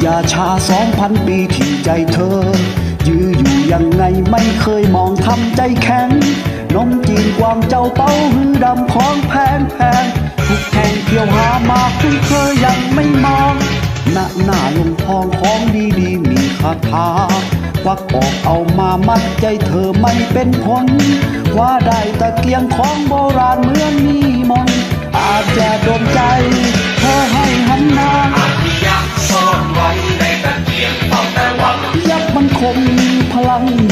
อย่าชาสองพันปีที่ใจเธอ ยื้ออยู่ยังไงไม่เคยมองทำใจแข็งนมจีนกวางเจ้าเต้าหือดำของแพงแพงทุกแห่งเที่ยวหามาคุณเธอยังไม่มองหน้าหน้าลงทองของดีๆมีคาถาควักออกเอามามัดใจเธอไม่เป็นผลว่าได้ตะเกียงของโบราณเมือนมีมนอาจจะโดนใจ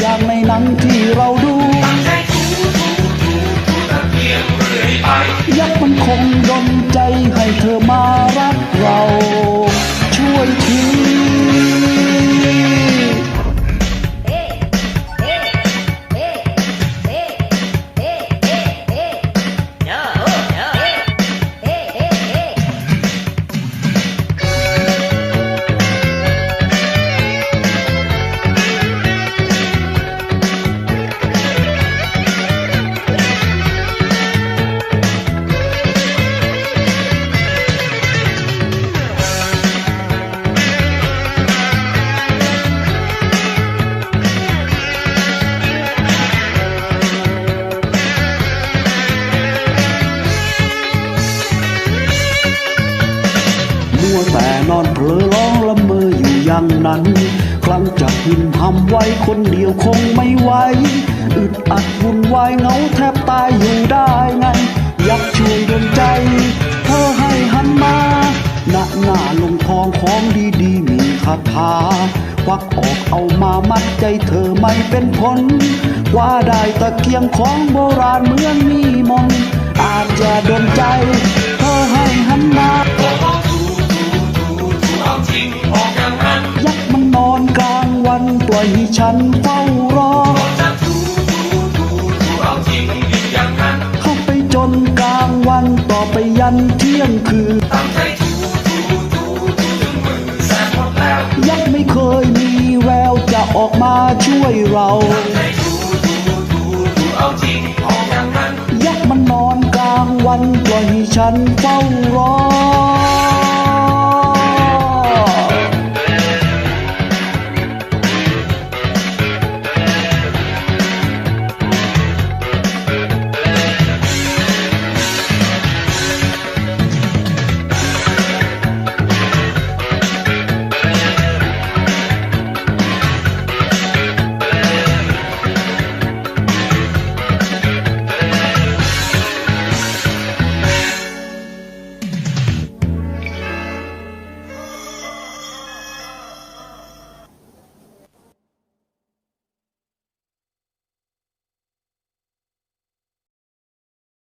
อย่างในหนังที่เราดูตั้งใจถูถูถูถูตะเกียงเรื่อยไปยักษ์มันคงดนใจให้เธอมารัก แต่นอนเผลอร้องละเมออยู่อย่างนั้น ครั้งจะพิมพ์ำไว้คนเดียวคงไม่ไหวอึดอัดวุ่นวายเหงาแทบตายอยู่ได้ไง อยากช่วยดลใจ เธอให้หันมาหน้าหน้าลงทองของดีๆ มีคาถาควักออกเอามามัดใจเธอไม่เป็นผล ว่าได้ตะเกียงของโบราณเหมือนมีมนต์อาจจะดนใจ วันปล่อยให้ฉันเฝ้ารอจะถูถูถูถูเอาจริงยิ่งอย่างนั้นเข้าไปจนกลางวันต่อไปยันเที่ยงคืนตั้งใจถูถูถูถูถึงมือแสบหมดแล้วยักษ์ไม่เคยมีแววจะออกมาช่วยเราใจถูถูถูถูเอาจริงออกอย่างนั้นยักษ์มันนอนกลางวันปล่อยให้ฉันเฝ้ารอ